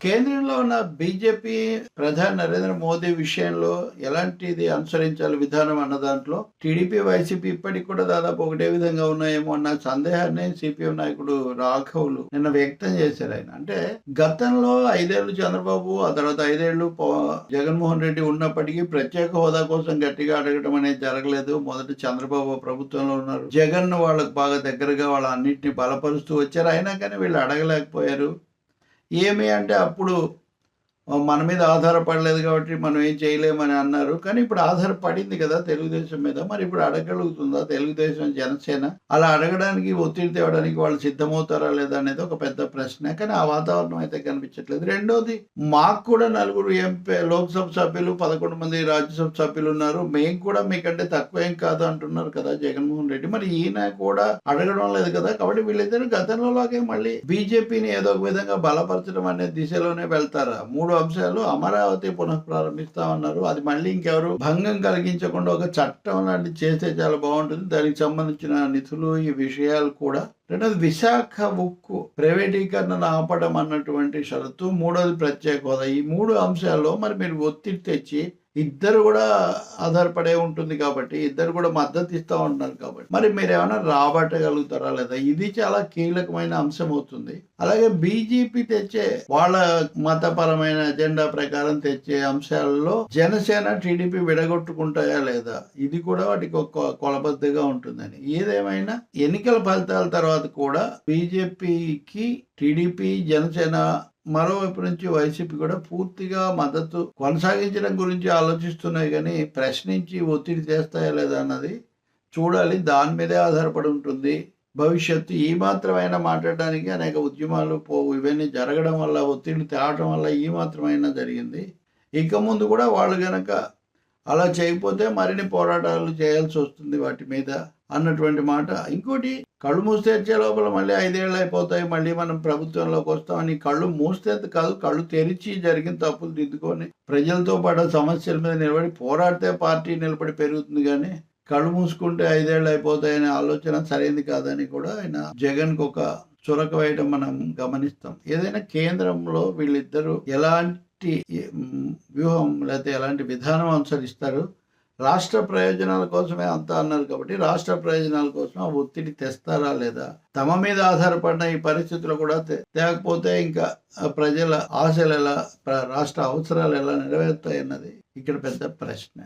కేంద్రంలో ఉన్న బీజేపీ ప్రధాని నరేంద్ర మోదీ విషయంలో ఎలాంటిది అనుసరించాలి విధానం అన్న దాంట్లో టీడీపీ వైసీపీ ఇప్పటికి కూడా దాదాపు ఒకటే విధంగా ఉన్నాయేమో అన్న సందేహాన్ని సిపిఎం నాయకుడు రాఘవులు నిన్న వ్యక్తం చేశారు ఆయన. అంటే గతంలో ఐదేళ్ళు చంద్రబాబు ఆ తర్వాత ఐదేళ్ళు జగన్మోహన్ రెడ్డి ఉన్నప్పటికీ ప్రత్యేక హోదా కోసం గట్టిగా అడగడం అనేది జరగలేదు. మొదట చంద్రబాబు ప్రభుత్వంలో ఉన్నారు. జగన్ వాళ్ళకు బాగా దగ్గరగా వాళ్ళ అన్నింటినీ బలపరుస్తూ వచ్చారు. అయినా కానీ వీళ్ళు అడగలేకపోయారు. ఏమి అంటే అప్పుడు మన మీద ఆధారపడలేదు కాబట్టి మనం ఏం చేయలేమని అన్నారు. కానీ ఇప్పుడు ఆధారపడింది కదా తెలుగుదేశం మీద. మరి ఇప్పుడు అడగలుగుతుందా తెలుగుదేశం జనసేన? అలా అడగడానికి ఒత్తిడి తేవడానికి వాళ్ళు సిద్ధమవుతారా లేదా అనేది ఒక పెద్ద ప్రశ్న. కానీ ఆ వాతావరణం అయితే కనిపించట్లేదు. రెండోది మాకు కూడా నలుగురు ఎంపీ లోక్సభ సభ్యులు పదకొండు మంది రాజ్యసభ సభ్యులు ఉన్నారు. మేము కూడా మీకంటే తక్కువ ఏం కాదు అంటున్నారు కదా జగన్మోహన్ రెడ్డి. మరి ఈయన కూడా అడగడం లేదు కదా. కాబట్టి వీళ్ళిద్దరు గతంలోలాగే మళ్ళీ బీజేపీని ఏదో ఒక విధంగా బలపరచడం అనే దిశలోనే వెళ్తారా? మూడు అంశాలు అమరావతి పునఃప్రారంభిస్తామన్నారు అది మళ్ళీ ఇంకెవరు భంగం కలిగించకుండా ఒక చట్టం లాంటి చేస్తే చాలా బాగుంటుంది. దానికి సంబంధించిన నిధులు ఈ విషయాలు కూడా. రెండోది విశాఖ ఉక్కు ప్రైవేటీకరణను ఆపడం అన్నటువంటి షరతు. మూడోది ప్రత్యేక హోదా. ఈ మూడు అంశాల్లో మరి మీరు ఒత్తిడి తెచ్చి ఇద్దరు కూడా ఆధారపడే ఉంటుంది కాబట్టి ఇద్దరు కూడా మద్దతు ఇస్తా ఉంటున్నారు కాబట్టి. మరి మీరు ఏమైనా రాబట్టగలుగుతారా లేదా? ఇది చాలా కీలకమైన అంశం అవుతుంది. అలాగే బీజేపీ తెచ్చే వాళ్ళ మతపరమైన ఎజెండా ప్రకారం తెచ్చే అంశాలలో జనసేన టీడీపీ విడగొట్టుకుంటాయా లేదా? ఇది కూడా వాటికి ఒక కొలబద్దగా ఉంటుందని. ఏదేమైనా ఎన్నికల ఫలితాల తర్వాత కూడా బీజేపీకి టీడీపీ జనసేన మరోవైపు నుంచి వైసీపీ కూడా పూర్తిగా మద్దతు కొనసాగించడం గురించి ఆలోచిస్తున్నాయి కానీ ప్రశ్నించి ఒత్తిడి చేస్తాయా లేదా అన్నది చూడాలి. దాని మీదే ఆధారపడి ఉంటుంది. భవిష్యత్తు ఈ మాత్రమైనా మాట్లాడడానికి అనేక ఉద్యమాలు పో ఇవన్నీ జరగడం వల్ల ఒత్తిడి తేవడం వల్ల ఈ మాత్రమైనా జరిగింది. ఇక ముందు కూడా వాళ్ళు కనుక అలా చేయకపోతే మరిన్ని పోరాటాలు చేయాల్సి వస్తుంది వాటి మీద అన్నటువంటి మాట. ఇంకోటి కళ్ళు మూసి తెరిచే లోపల మళ్ళీ ఐదేళ్ళు అయిపోతాయి. మళ్ళీ మనం ప్రభుత్వంలోకి వస్తామని కళ్ళు మూస్తే కాదు కళ్ళు తెరిచి జరిగిన తప్పులు దిద్దుకొని ప్రజలతో పాటు సమస్యల మీద నిలబడి పోరాడితే పార్టీ నిలబడి పెరుగుతుంది కానీ కళ్ళు మూసుకుంటే ఐదేళ్ళు అయిపోతాయనే ఆలోచన సరైనది కాదని కూడా ఆయన జగన్కి ఒక చురక వేయడం మనం గమనిస్తాం. ఏదైనా కేంద్రంలో వీళ్ళిద్దరూ ఎలాంటి ఎలాంటి వ్యూహం లేకపోతే ఎలాంటి విధానం అనుసరిస్తారు రాష్ట్ర ప్రయోజనాల కోసమే అంతా అన్నారు కాబట్టి రాష్ట్ర ప్రయోజనాల కోసం ఆ ఒత్తిడి తెస్తారా లేదా? తమ మీద ఆధారపడిన ఈ పరిస్థితులు కూడా తేకపోతే ఇంకా ప్రజల ఆశలు ఎలా రాష్ట్ర అవసరాలు ఎలా నెరవేరుతాయన్నది ఇక్కడ పెద్ద ప్రశ్న.